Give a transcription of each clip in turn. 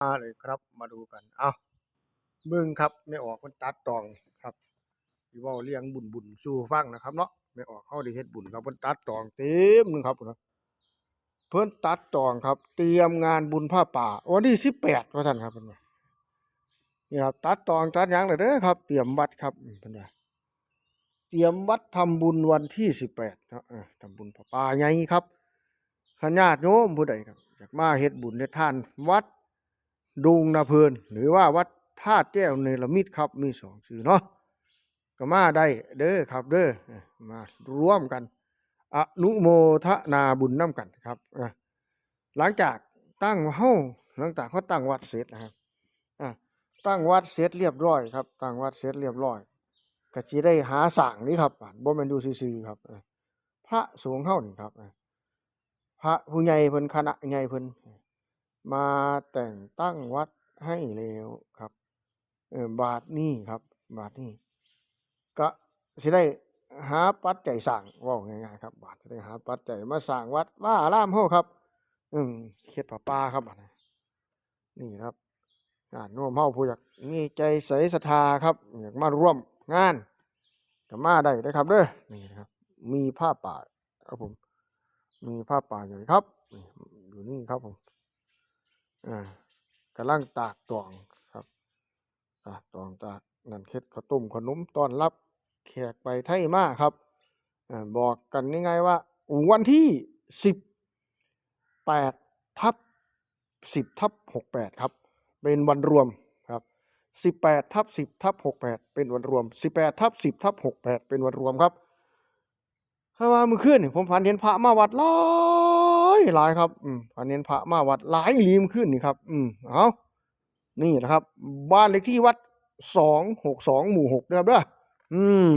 มาเลยครับมาดูกัน เอาเบิ่งครับไม่ออกมันตัดตองครับสิเว้าเรื่องบุญบุญสู่ฟังนะครับเนาะไม่ออกเฮาได้เฮ็ดบุญครับเพิ่นตัดตองเต็มหนึงครับนะเพิ่อนตัดตองครับ เตรียมงานบุญผ้าป่าวันที่18ว่าซั่นครับเพิ่นว่านี่ครับตัดตองตัดยังแล้วเด้อครับ เตรียมวัดครับเพิ่นว่าเตรียมวัดทำบุญวันที่18เนาะเออทำบุญผ้าป่าใหญ่ครับคณะญาติโยมผู้ใดครับอยากมาเฮ็ดบุญเฮ็ดทานวัด ดุงนาเพลินหรือว่าวัดธาตุแก้วเนรมิตครับมีสองชื่อเนาะก็มาได้เด้อครับเด้อมาร่วมกันอนุโมทนาบุญน้ำกันครับหลังจากตั้งเฮาหลังจากเขาตั้งวัดเสร็จนะครับตั้งวัดเสร็จเรียบร้อยครับตั้งวัดเสร็จเรียบร้อยก็สิได้หาสร้างนี่ครับบ่แมนอยู่ซื่อครับพระสงฆ์เฮานี่ครับพระผู้ใหญ่เพิ่นคณะใหญ่เพิ่น มาแต่งตั้งวัดให้แล้วครับเออบาทนี้ครับ บาทนี้ก็สิได้หาปัจจัยสร้างว่าง่ายๆครับ บาทสิได้หาปัจจัยมาสร้างวัดว่าอารามเฮาครับ อืมเขตป่าปาครับนี้นี่ครับญาติโน้มเฮาผู้อยากมีใจใสศรัทธาครับอยากมาร่วมงานก็มาได้เด้ครับเด้อนี่นะครับ มีผ้าป่าครับผม มีผ้าป่าใหญ่ครับอยู่นี่ครับผม อ่ากำลังตากตวงครับตากตวงตากนั่นเค็ดข้าวต้มขนมต้อนรับแขกไปไทยมาครับอ่าบอกกันง่ายๆว่า วันที่สิบแปดทับสิบทับหกแปดครับ เป็นวันรวมครับสิบแปดทับสิบทับหกแปดเป็นวันรวมสิบแปดทับสิบทับหกแปดเป็นวันรวมครับ ถ้าว่ามือคืนนี่ผมฝันเห็นพระมาวัดหลายหลายครับอืมฝันเห็นพระมาวัดหลายอีหลีมอคืนนี่ครับ อืมเอานี่แหละครับ บ้านเลขที่วัดสองหกสองหมู่หกนะครับเด้ออืม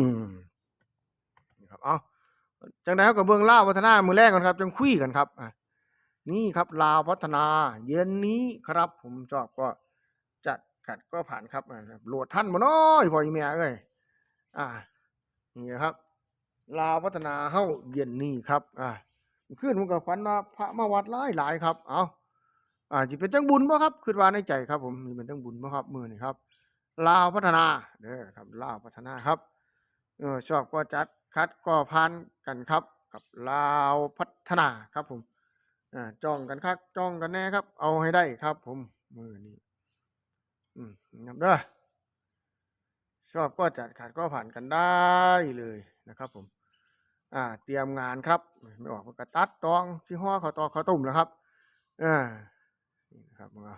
นะครับเอาจังได๋ครับกับเบิ่งลาวพัฒนามือแรกก่อนครับจังคุยกันครับอะนี่ครับลาวพัฒนา เย็นนี้ครับ ผมชอบก็จัดกัดก็ผ่านครับโหลดท่านบ่น้อยพ่ออีแม่เอ้ยอ่านี่นะครับ ลาวพัฒนาเฮ้าเย็นนี่ครับอ่าขึ้นมันก็ฝันว่าพระมาวัดหลายหลายครับ เอาอ่าจะเป็นจังบุญบ่ครับคิดว่าในใจครับ ผมนี่เป็นจังบุญบ่ครับมือนี้ครับ ลาวพัฒนาเด้อครับลาวพัฒนาครับเออชอบก็จัดคัดก็พานกันครับ กับลาวพัฒนาครับผมอ่าจ้องกันคักจ้องกันแน่ครับ เอาให้ได้ครับ ผมมือนี้อืมครับเด้อ ชอบก็จัดขัดก็ผ่านกันได้เลยนะครับผมอ่าเตรียมงานครับไม่ออกมันก็ตัดตองที่ห่อข้าวตอกข้าวต้มแล้วครับอ่านี่นะครับมันก็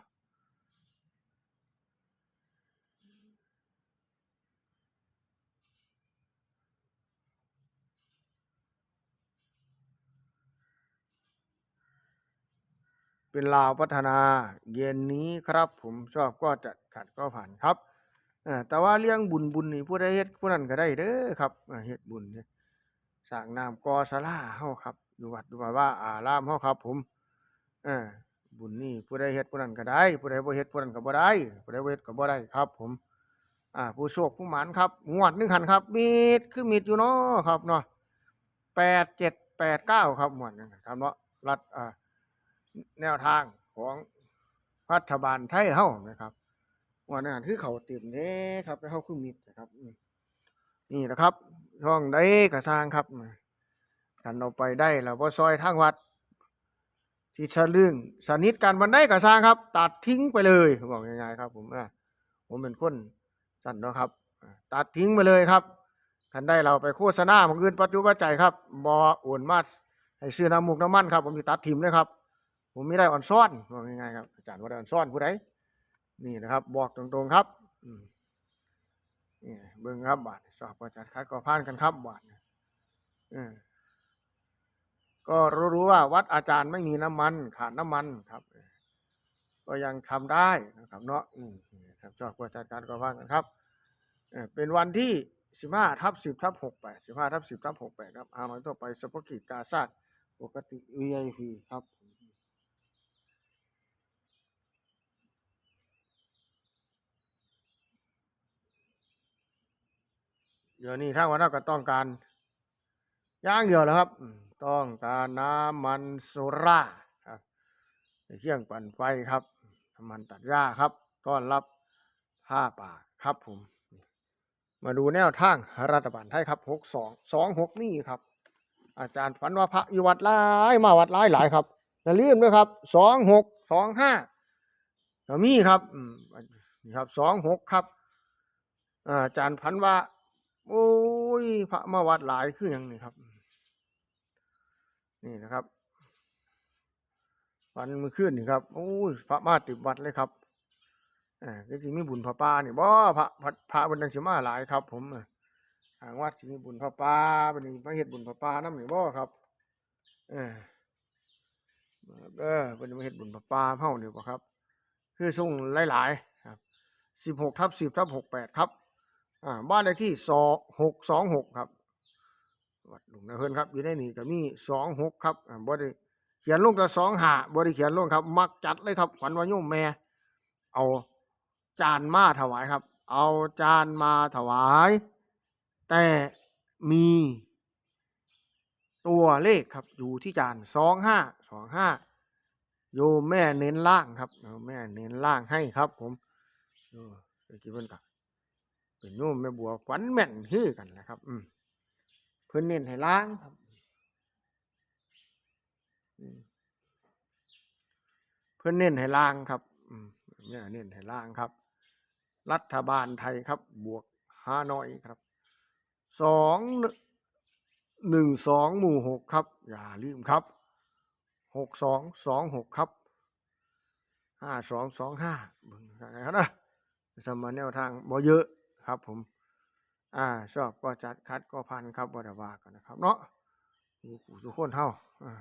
เป็นลาวพัฒนาเย็นนี้ครับ ผมชอบก็จัดขัดก็ผ่านครับ อ่าแต่ว่าเรื่องบุญบุญนี่ผู้ใดเฮ็ดผู้นั้นก็ได้เด้อครับเฮ็ดบุญสร้างน้ำกอศาลาเฮาครับอยู่วัดอยู่ว่าว่าอารามเฮาครับ ผมอ่าบุญนี่ผู้ใดเฮ็ดผู้นั้นก็ได้ ผู้ใดบ่เฮ็ดผู้นั้นก็บ่ได้ผู้ใดบ่เฮ็ดก็บ่ได้ครับ ผม อ่า ผู้โชคผู้หมานครับงวดนึงหันครับ มีดคือมีดอยู่เนาะครับเนาะ8 7 8 9ครับงวดนึงครับเนาะรัฐอ่าแนวทางของรัฐบาลไทยเฮานะครับ ว่านั่นคือเขาเต็มเด้ครับแล้วเขาคือมิดนะครับนี่นะครับช่องใดก็สร้างครับกันเอาไปได้แล้วบ่ซอยทางวัด ที่ชะลึงสนิทกันบันไดก็สร้างครับ ตัดทิ้งไปเลยบอกง่ายๆครับ ผมอะผมเป็นคนสั่นเนาะครับ ตัดทิ้งไปเลยครับคันได้เราไปโฆษณาของอื่นปัจจุบันใจครับบ่โอนมาให้ซื้อน้ำมูกน้ำมันครับ ผมสิตัดทิ้งเลยครับ ผมไม่ได้อ่อนซ่อนบอกง่ายๆครับอาจารย์ว่าได้อ่อนซ่อนผู้ใด นี่นะครับบอกตรงๆครับนี่เบิ่งครับบาทสอบประจัดคัดก็ผ่านกันครับบาทเออก็รู้ๆว่าวัดอาจารย์ไม่มีน้ำมัน ขาดน้ำมันครับ ก็ยังทำได้นะครับ เนาะอืมนี่ครับสอบประจัดการก็ผ่านกันครับเป็นวันที่สิบห้าทับสิบทับหกแปดสิบห้าทับสิบทับหกแปดครับอามันต่อไปสปกิจกาซาดปกติ VIP ครับ เดี๋ยวนี้ทางวันเราก็ต้องการอย่างเดียวแล้วครับ ต้องการน้ำมันโซล่าครับเครื่องปั่นไฟครับน้ำมันตัดหญ้าครับ ต้อนรับผ้าป่าครับผม มาดูแนวทางรัฐบาลไทยครับหกสองสองหกนี่ครับ อาจารย์ฝันว่าพระอยู่วัดหลายมาวัดหลายหลายครับอย่าลืมนะครับสองหกสองห้าก็มีครับนี่ครับสองหกครับอาอาจารย์ฝันว่า โอ้ยพระมาวัดหลายคืออย่างนี้ครับ นี่นะครับวันมื่อคืนนี่ครับโอ้ยพระมาติดวัดเลยครับอ่าก็จะมีบุญพระป่านี่บ่พระพระพระบนดังสิมาหลายครับ ผมอ่าทางวัดสิมีบุญพระป่าเป็นนี่มาเฮ็ดบุญพระป่านำนี่บ่ครับเออเออเป็นมาเฮ็ดบุญพระป่าเฮาเนี่บ่ครับ คือส่งหลายๆครับ16ทับ10ทับ68ครับ บ้านเลขที่2626ครับวัดหลวงนาเฮินครับอยู่ในนี่ก็มีสองหกครับบ่ได้เขียนลงแต่สองหาบ่ได้เขียนลงครับ มักจัดเลยครับขวัญวายุมแม่ เอาจานมาถวายครับ เอาจานมาถวาย แต่มีตัวเลขครับอยู่ที่จานสองห้าสองห้าโยมแม่เน้นล่างครับโยแม่เน้นล่างให้ครับ ผมเออเมื่อกี้เพิ่นกับเป็น โยมแม่บัวขวัญแม่นคือกันแหละครับ อืมเพิ่นเน้นให้ล้างครับเพิ่อนเน้นให้ล้างครับเนี่ยเน้นให้ล้างครับ รัฐบาลไทยครับ บวกฮานอยครับสองหนึ่งสองหมู่หกครับ อย่าลืมครับหกสองสองหกครับห้าสองสองห้าเบิ่งกันนะครับนะสมมาแนวทางบ่เยอะ ครับผม อ่า ชอบก็จัดคัดก็พันครับบไดว่ากันนะครับ เนาะอยู่ผู้สุคนเท่าอ่า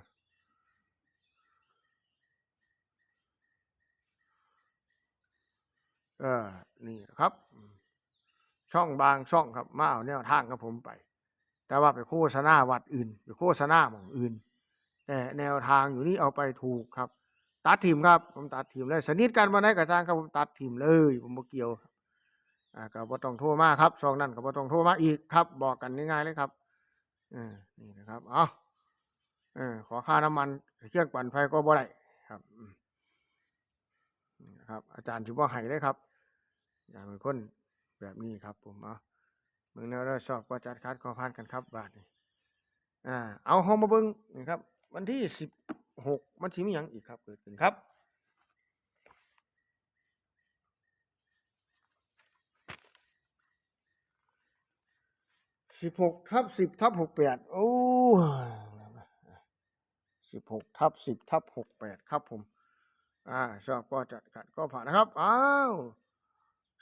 เออ นี่นะครับ ช่องบางช่องครับ มาเอาแนวทางกับผมไป แต่ว่าไปโฆษณาวัดอื่น ไปโฆษณาหม่องอื่น แต่แนวทางอยู่นี่เอาไปถูกครับ ตัดทีมครับ ผมตัดทีมเลย สนิทกันมาไหนกับทางครับผมตัดทีมเลย ผมบ่เกี่ยวครับ อ่าก็บ่ต้องโทรมาครับช่องนั้นก็บ่ต้องโทรมาอีกครับ บอกกันง่ายๆเลยครับเออนี่นะครับเอาเออขอค่าน้ำมันเครื่องปั่นไฟก็บ่ได้ครับครับ อาจารย์ชิบ่ให้เลยครับ อย่าเป็นคนแบบนี้ครับ ผมเอาเมืองแนวเราชอบก็จัดคัดขอพานกันครับบาทนี่อ่าเอาเฮามาเบิ่งนี่ครับ วันที่สิบหกมันสิมีหยังอีกครับเกิดขึ้นครับ สิบหกทับสิบทับหกแปดโอ้สิบหกทับสิบทับหกแปดครับผม อ่าชอบก็จัดขัดก็ผ่านนะครับ อ้าว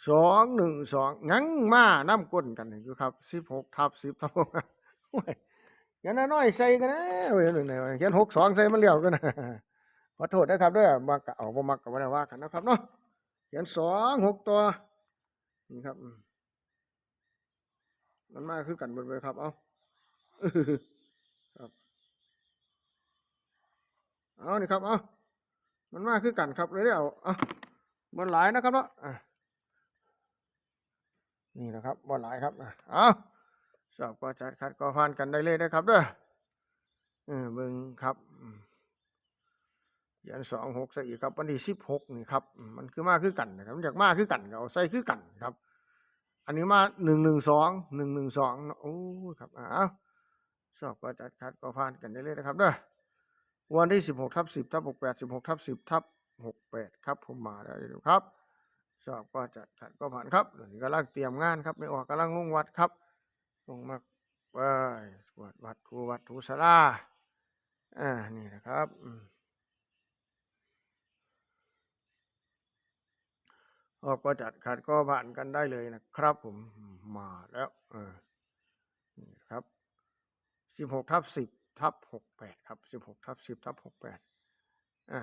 สองหนึ่งสองงั้งมาน้ำก้นกันอยู่ครับสิบหกทับสิบทับหกโอ้ยงั้นน้อยใส่กันนะเว้ยหนึ่งไหนวะเขียนหกสองใส่มันเลี้ยวกันนะขอโทษนะครับด้วยมากะเอาบ่มักกับว่าว่ากันนะครับเนาะเขียนสองหกตัวนี่ครับ มันมาคือกันเบิดเลยครับ เอาครับ เอานี่ครับ เอามันมาคือกันครับเลยได้เอาเอาบนหลายนะครับเนาะอะนี่นะครับบนหลายครับอะเอาชอบก็จัดคัดก็ผ่านกันได้เลยนะครับเด้อเออเบิ่งครับยันสองหกใส่อีกครับวันที่สิบหกนี่ครับ มันคือมากคือกันนะครับอยากมากคือกันก็เอาใส่คือกันครับ อันนี้มาหนึ่งหนึ่งสองหนึ่งหนึ่งสองโอ้ครับอ้าวชอบก็จัดคัดก็ผ่านกันได้เลยนะครับเด้อวันที่สิบหกทับสิบทับหกแปดสิบหกทับสิบทับหกแปดครับผมมาแล้วอยู่ครับชอบก็จัดคัดก็ผ่านครับเดี๋ยวนี้กำลังเตรียมงานครับไม่ออกกำลังลงวัดครับลงมาไปวัดวัดทูวัดทูสลาอ่านี่นะครับ อออกก็จัดขัดก็ผ่านกันได้เลยนะครับผมมาแล้ว เออนี่ครับสิบหกทับสิบทับหกแปดครับสิบหกทับสิบทับหกแปดอ่า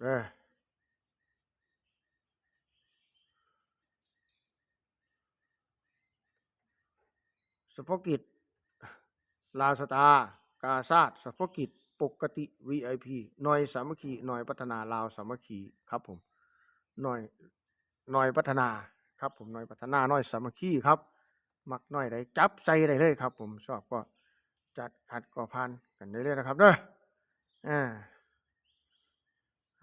เออสปกิจลาสตากาซาดสปกิจ ปกติ VIP หน่อยสามัคคีหน่อยพัฒนาลาวสามัคคีครับผมหน่อยหน่อยพัฒนาครับผมหน่อยพัฒนาหน่อยสามัคคีครับ มักหน่อยได้จับใจได้เลยครับ ผมชอบก็จัดขัดก่อพันกันได้เลยนะครับเด้ออ่า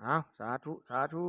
อ้าสาธุสาธุ